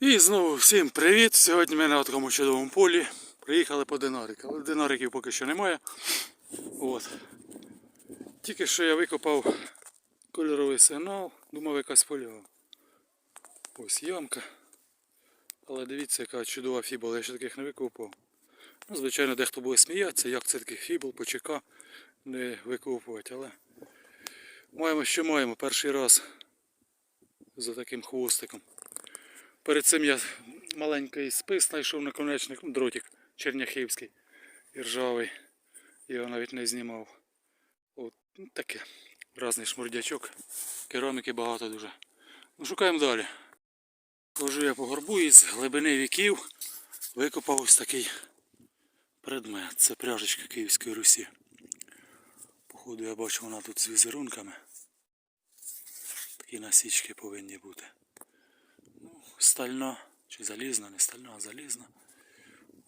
І знову всім привіт! Сьогодні ми на такому чудовому полі. Приїхали по динарик. Але динариків поки що немає. От. Тільки що я викопав кольоровий сигнал, думав якась полява. Ось ямка. Але дивіться, яка чудова фібула, я ще таких не викопав. Ну, звичайно, дехто буде сміятися, як це таких фібул, почека не викопувати, але маємо, що маємо перший раз за таким хвостиком. Перед цим я маленький спис знайшов наконечник, ну, дротик черняхівський і ржавий. Його навіть не знімав. От таке. Разний шмурдячок. Кераміки багато дуже. Ну, шукаємо далі. Хожу я по горбу і з глибини віків викопав ось такий предмет. Це пряжечка Київської Русі. Походу я бачу вона тут з візерунками. Такі насічки повинні бути стальна чи залізна, не стальна, а залізна.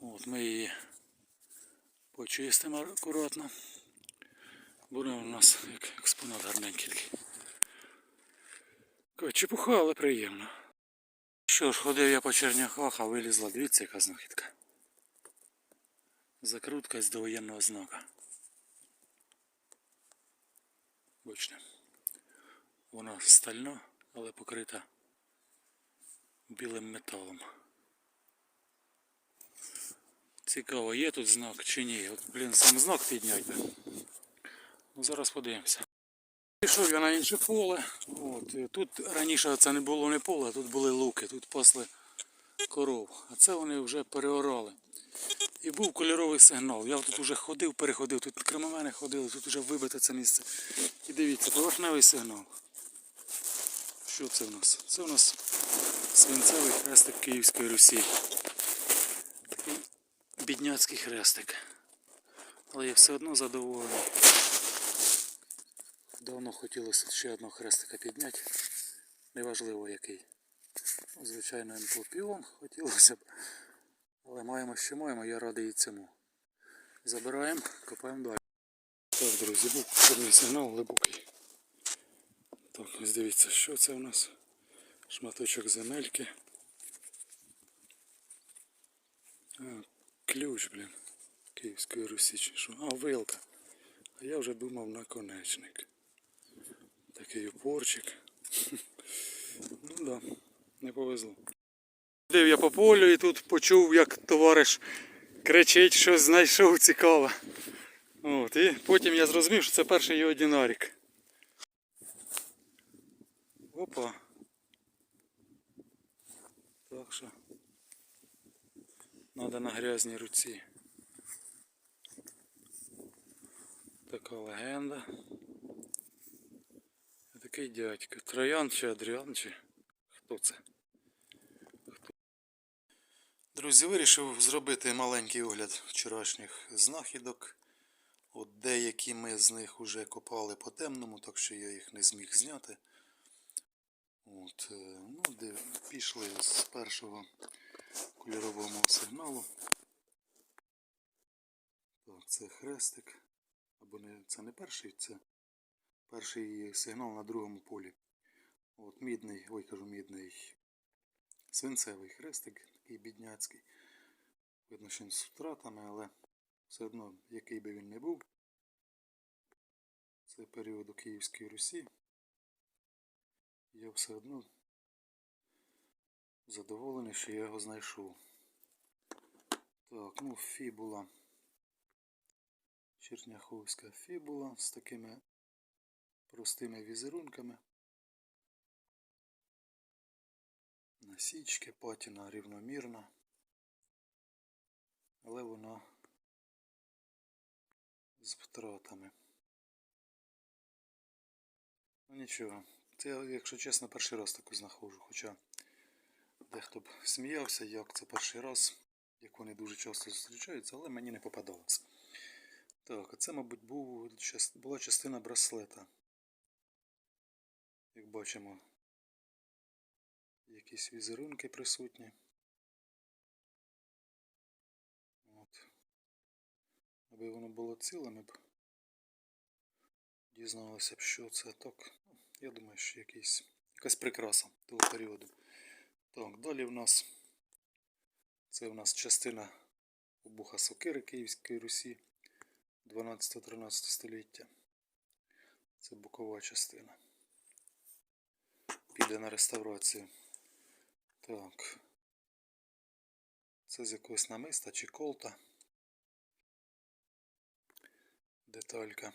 От ми її почистимо акуратно. Буде у нас як експонат гарненький. Чепуха, але приємно. Що ж, ходив я по черняхах, а вилізла, дивіться, яка знахідка. Закрутка з довоєнного знака. Бачите. Вона стальна, але покрита білим металом. Цікаво, є тут знак чи ні. От, блін, сам знак підняти. Ну, зараз подивимося. Пішов я на інше поле. От, тут раніше це не було не поле, а тут були луки, тут пасли коров. А це вони вже переорали. І був кольоровий сигнал. Я тут вже ходив, переходив, тут крім мене ходили, тут вже вибите це місце. І дивіться, поверхневий сигнал. Що це в нас? Це у нас свинцевий хрестик Київської Русі. Такий бідняцький хрестик. Але я все одно задоволений. Давно хотілося ще одного хрестика підняти. Неважливо який. Ну, звичайно, МПО-піон хотілося б. Але маємо, що маємо, я радий і цьому. Забираємо, копаємо далі. Так, друзі, був сигнал глибокий. Так, ось дивіться, що це у нас. Шматочок земельки. А, ключ, блін. Київської Русі чи що. А, вилка. А я вже думав наконечник. Такий упорчик. Ну да, не повезло. Ходив я по полю і тут почув, як товариш кричить, що знайшов цікаве. От, і потім я зрозумів, що це перший його динарік. Опа. Так що надо на грязній руці. Така легенда. Такий дядько. Троян чи Адріан чи хто це? Хто? Друзі, вирішив зробити маленький огляд вчорашніх знахідок. От деякі ми з них вже копали по темному, так що я їх не зміг зняти. От, е, ну, де пішли з першого кольорового сигналу. Так, це хрестик. Або не, це не перший, це перший сигнал на другому полі. От мідний, ой, кажу, мідний свинцевий хрестик, такий бідняцький. Видно, що він з втратами, але все одно, який би він не був. Це періоду Київської Русі. Я все одно задоволений, що я його знайшов. Так, ну фібула. Черняховська фібула з такими простими візерунками. Насічки, патіна рівномірна. Але вона з втратами. Ну нічого. Це якщо чесно, перший раз таку знаходжу. Хоча дехто б сміявся, як це перший раз, як вони дуже часто зустрічаються, але мені не попадалось. Так, це, мабуть, був, була частина браслета. Як бачимо, якісь візерунки присутні. От. Аби воно було ціле, ми б дізналися б, що це так. Ну, Я думаю, що якийсь, якась прикраса того періоду. Так, далі в нас це в нас частина обуха сокири Київської Русі 12-13 століття. Це бокова частина. Піде на реставрацію. Так. Це з якогось намиста чи колта. Деталька.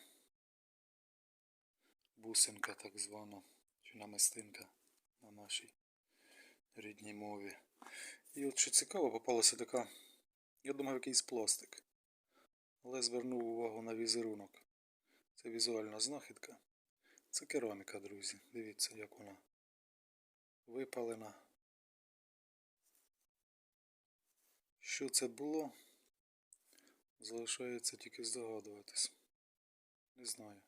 Бусинка так звана. Чи намистинка на нашій рідній мові. І от що цікаво, попалася така, я думаю, якийсь пластик. Але звернув увагу на візерунок. Це візуальна знахідка. Це кераміка, друзі. Дивіться, як вона випалена. Що це було? Залишається тільки здогадуватись. Не знаю.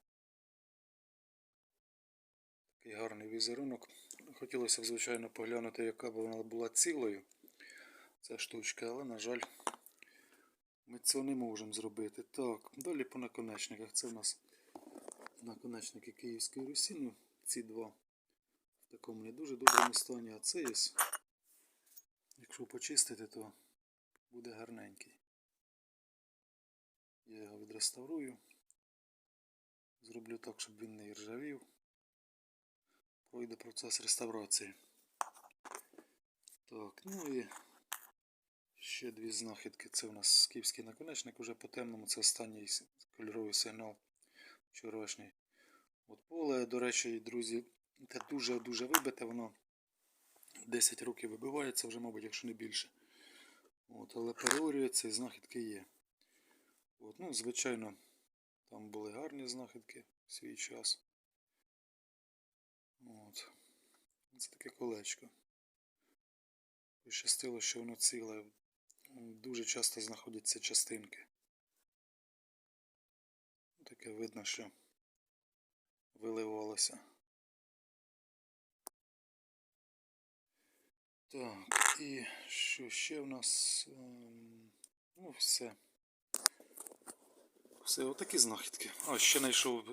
Такий гарний візерунок. Хотілося б, звичайно, поглянути, яка б вона була цілою. Ця штучка, але, на жаль, ми цього не можемо зробити. Так, далі по наконечниках. Це в нас наконечники Київської Русі. Ну, ці два в такому не дуже доброму стані, а це є. Якщо почистити, то буде гарненький. Я його відреставрую. Зроблю так, щоб він не іржавів. Пройде процес реставрації. Так, ну і ще дві знахідки. Це у нас скіфський наконечник, уже по темному, це останній кольоровий сигнал вчорашній. От поле, до речі, друзі, те дуже-дуже вибите, воно 10 років вибивається вже, мабуть, якщо не більше. От, але переорюється і знахідки є. От, ну, звичайно, там були гарні знахідки в свій час. От. Це таке колечко. Пощастило, що воно ціле. Дуже часто знаходяться частинки. Таке видно, що виливалося. Так, і що ще в нас? Ем, Ну, все. Все, отакі знахідки. А, ще знайшов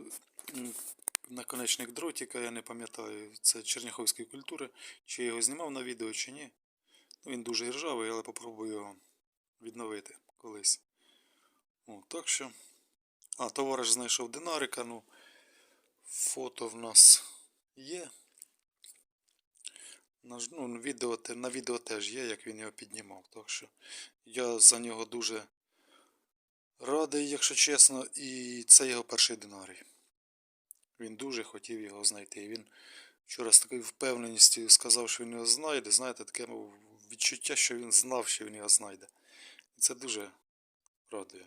наконечник дротика, я не пам'ятаю. Це черняховської культури. Чи я його знімав на відео, чи ні. Ну, він дуже іржавий, але попробую його відновити колись. О, так що. А, товариш знайшов динарика, ну. Фото в нас є. На, ну, відео, на відео теж є, як він його піднімав. Так що я за нього дуже радий, якщо чесно, і це його перший динарій. Він дуже хотів його знайти. І він вчора з такою впевненістю сказав, що він його знайде. Знаєте, таке відчуття, що він знав, що він його знайде. І це дуже радує,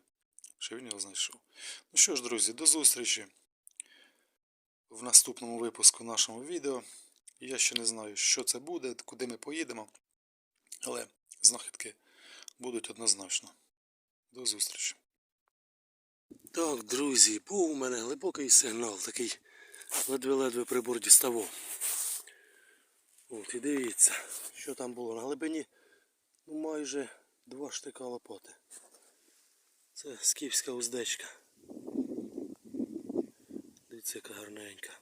що він його знайшов. Ну що ж, друзі, до зустрічі в наступному випуску нашого відео. Я ще не знаю, що це буде, куди ми поїдемо, але знахідки будуть однозначно. До зустрічі. Так, друзі, був у мене глибокий сигнал, такий ледве-ледве прибор діставав. От, і дивіться, що там було на глибині. Ну, майже два штика лопати. Це скіфська уздечка. Дивіться, яка гарненька.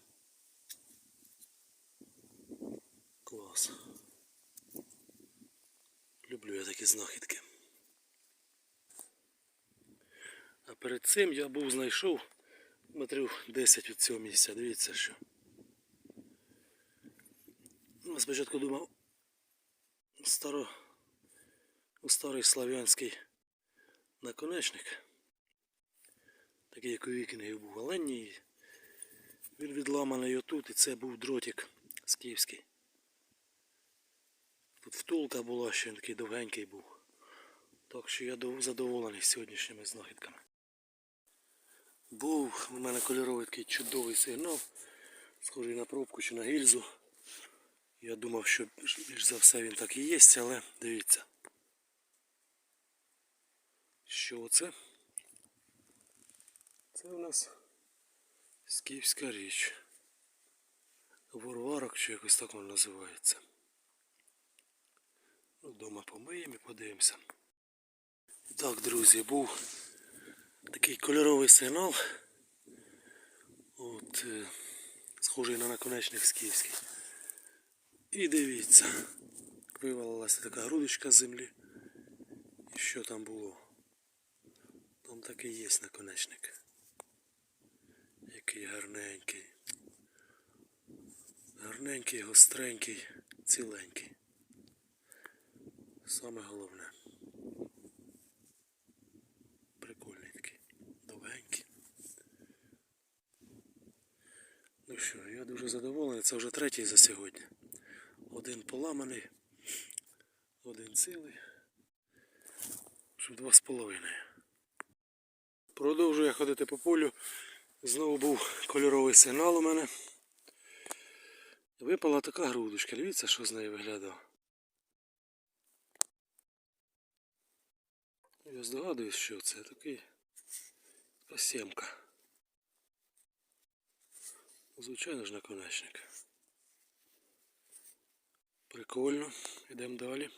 Клас. Люблю я такі знахідки. А перед цим я був знайшов метрів 10 від цього місця. Дивіться що. Ну, спочатку думав старо, старий слав'янський наконечник. Такий як у вікінгів був, але ні. Він відламаний отут і це був дротик скіфський. Тут втулка була, ще він такий довгенький був. Так що я задоволений сьогоднішніми знахідками. Був у мене кольоровий такий чудовий сигнал, схожий на пробку чи на гільзу. Я думав, що більш за все він так і є, але дивіться. Що це? Це у нас скіфська річ. Ворварок чи якось так воно називається. Ну, Дома помиємо і подивимося. Так, друзі, був такий кольоровий сигнал. От, е, схожий на наконечник скіфський. І дивіться, вивалилася така грудочка з землі. І що там було? Там таки є наконечник. Який гарненький. Гарненький, гостренький, ціленький. Саме головне. Прикольний такий. Довгенький. Ну що, я дуже задоволений. Це вже третій за сьогодні. Один поламаний, один цілий. Що два з половиною. Продовжую ходити по полю. Знову був кольоровий сигнал у мене. Випала така грудочка. Дивіться, що з нею виглядає. Я здогадуюсь, що це такий сімка. Звичайно ж наконечник. Прикольно. Йдемо далі.